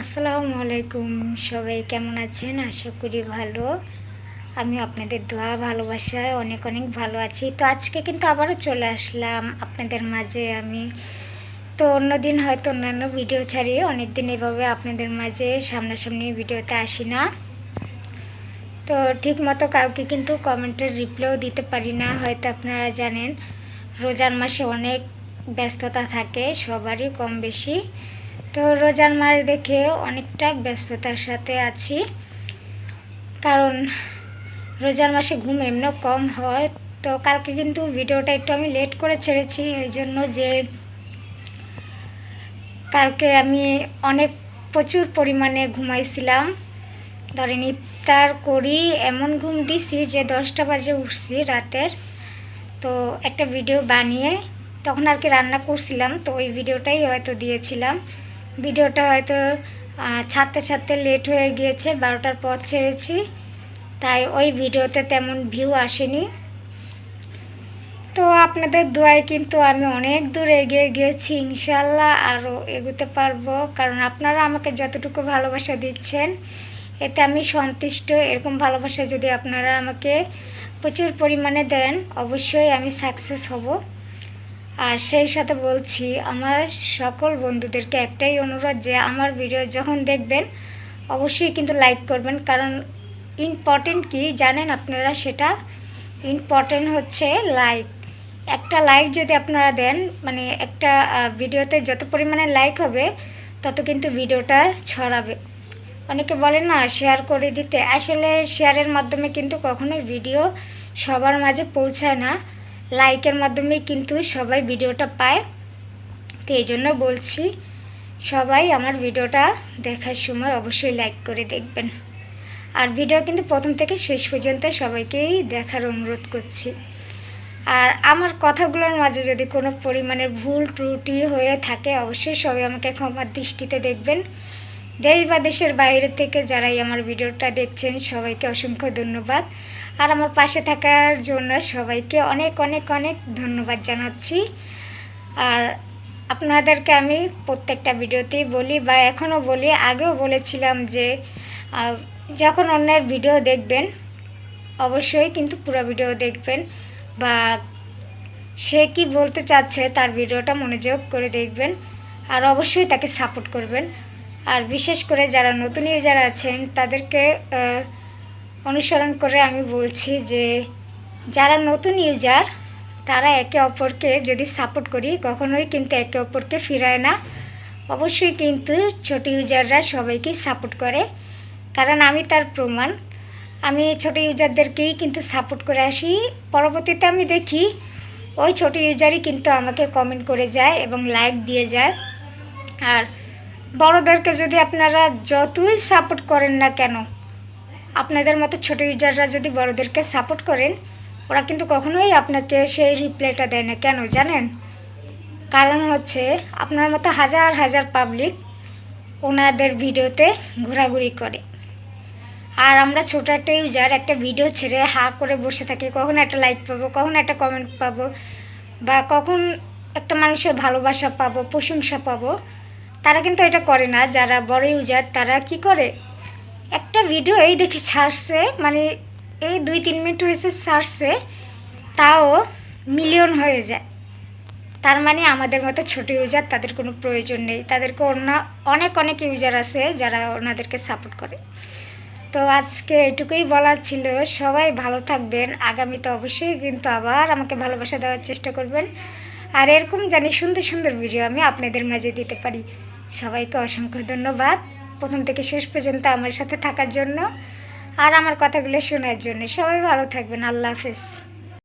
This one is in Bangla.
আসসালামু আলাইকুম। সবাই কেমন আছেন? আশা করি ভালো। আমি আপনাদের দোয়া, ভালোবাসায় অনেক অনেক ভালো আছি। তো আজকে কিন্তু আবারও চলে আসলাম আপনাদের মাঝে আমি। তো অন্যদিন হয়তো অন্যান্য ভিডিও ছাড়ি অনেক দিন এভাবে আপনাদের মাঝে সামনাসামনি ভিডিওতে আসি না। তো ঠিক মতো কাউকে কিন্তু কমেন্টের রিপ্লাইও দিতে পারি না। হয়তো আপনারা জানেন, রোজার মাসে অনেক ব্যস্ততা থাকে, সবারই কম বেশি। তো রোজার মাস দেখে অনেকটা ব্যস্ততার সাথে আছি। কারণ রোজার মাসে ঘুম এমনিও কম হয়। তো কালকে কিন্তু ভিডিওটা একটু আমি লেট করে ছেড়েছি। এই জন্য যে কালকে আমি অনেক প্রচুর পরিমাণে ঘুমাইছিলাম। ধরেন ইফতার করি, এমন ঘুম দিছি যে দশটা বাজে উঠছি রাতের। তো একটা ভিডিও বানিয়ে তখন আর কি রান্না করছিলাম। তো ওই ভিডিওটাই হয়তো দিয়েছিলাম। ভিডিওটা হয়তো ছাড়তে ছাড়তে লেট হয়ে গিয়েছে, বারোটার পর ছেড়েছি। তাই ওই ভিডিওতে তেমন ভিউ আসেনি। তো আপনাদের দোয়ায় কিন্তু আমি অনেক দূর এগিয়ে গিয়েছি ইনশাল্লাহ আরও এগোতে পারব। কারণ আপনারা আমাকে যতটুকু ভালোবাসা দিচ্ছেন, এতে আমি সন্তুষ্ট। এরকম ভালোবাসা যদি আপনারা আমাকে প্রচুর পরিমাণে দেন, অবশ্যই আমি সাকসেস হব। আর সেই সাথে বলছি, আমার সকল বন্ধুদেরকে একটাই অনুরোধ যে আমার ভিডিও যখন দেখবেন, অবশ্যই কিন্তু লাইক করবেন। কারণ ইম্পর্টেন্ট কি জানেন আপনারা? সেটা ইম্পর্টেন্ট হচ্ছে লাইক একটা লাইক যদি আপনারা দেন মানে একটা ভিডিওতে যত পরিমাণে লাইক হবে, তত কিন্তু ভিডিওটা ছড়াবে। অনেকে বলে না শেয়ার করে দিতে। আসলে শেয়ারের মাধ্যমে কিন্তু কখনোই ভিডিও সবার মাঝে পৌঁছায় না। লাইকের মাধ্যমে কিন্তু সবাই ভিডিওটা পায়। তো এই জন্য বলছি, সবাই আমার ভিডিওটা দেখার সময় অবশ্যই লাইক করে দেখবেন। আর ভিডিও কিন্তু প্রথম থেকে শেষ পর্যন্ত সবাইকেই দেখার অনুরোধ করছি। আর আমার কথাগুলোর মাঝে যদি কোনো পরিমাণে ভুল ত্রুটি হয়ে থাকে, অবশ্যই সবাই আমাকে ক্ষমার দৃষ্টিতে দেখবেন। দেশ বা দেশের বাইরে থেকে যারাই আমার ভিডিওটা দেখছেন, সবাইকে অসংখ্য ধন্যবাদ। আর আমার পাশে থাকার জন্য সবাইকে অনেক অনেক অনেক ধন্যবাদ জানাচ্ছি। আর আপনাদেরকে আমি প্রত্যেকটা ভিডিওতেই বলি বা এখনও বলি, আগেও বলেছিলাম যে যখন অন্যের ভিডিও দেখবেন, অবশ্যই কিন্তু পুরো ভিডিও দেখবেন বা সে কি বলতে চাচ্ছে তার ভিডিওটা মনোযোগ করে দেখবেন। আর অবশ্যই তাকে সাপোর্ট করবেন। আর বিশেষ করে যারা নতুন ইউজার আছেন, তাদেরকে অনুসরণ করে আমি বলছি যে যারা নতুন ইউজার, তারা একে অপরকে যদি সাপোর্ট করি, কখনোই কিন্তু একে অপরকে ফিরায় না। অবশ্যই কিন্তু ছোট ইউজাররা সবাইকে সাপোর্ট করে। কারণ আমি তার প্রমাণ। আমি ছোট ইউজারদেরকেই কিন্তু সাপোর্ট করে আসি। পরবর্তীতে আমি দেখি ওই ছোট ইউজারই কিন্তু আমাকে কমেন্ট করে যায় এবং লাইক দিয়ে যায়। আর বড়োদেরকে যদি আপনারা যতই সাপোর্ট করেন না কেন, আপনাদের মতো ছোট ইউজাররা যদি বড়োদেরকে সাপোর্ট করেন, ওরা কিন্তু কখনোই আপনাকে সেই রিপ্লাইটা দেয় না। কেন জানেন? কারণ হচ্ছে আপনার মতো হাজার হাজার পাবলিক ওনাদের ভিডিওতে ঘোরাঘুরি করে। আর আমরা ছোটো একটা ইউজার একটা ভিডিও ছেড়ে হা করে বসে থাকি, কখন একটা লাইক পাবো, কখন একটা কমেন্ট পাবো, বা কখন একটা মানুষের ভালোবাসা পাবো, প্রশংসা পাবো তারা কিন্তু এটা করে না, যারা বড় ইউজার তারা কি করে? একটা ভিডিও এই দেখে ছাড়ছে মানে এই দুই তিন মিনিট হয়েছে ছাড়ছে, তাও মিলিয়ন হয়ে যায়। তার মানে আমাদের মতো ছোট ইউজার তাদের কোনো প্রয়োজন নেই। তাদেরকে অন্য অনেক অনেক ইউজার আছে যারা ওনাদেরকে সাপোর্ট করে। তো আজকে এটুকুই বলার ছিল। সবাই ভালো থাকবেন। আগামীতে অবশ্যই কিন্তু আবার আমাকে ভালোবাসা দেওয়ার চেষ্টা করবেন। আর এরকম জানি সুন্দর সুন্দর ভিডিও আমি আপনাদের মাঝে দিতে পারি। সবাইকে অসংখ্য ধন্যবাদ। প্রথম থেকে শেষ পর্যন্ত আমার সাথে থাকার জন্য আর আমার কথাগুলো শোনার জন্য সবাই ভালো থাকবেন। আল্লাহ হাফেজ।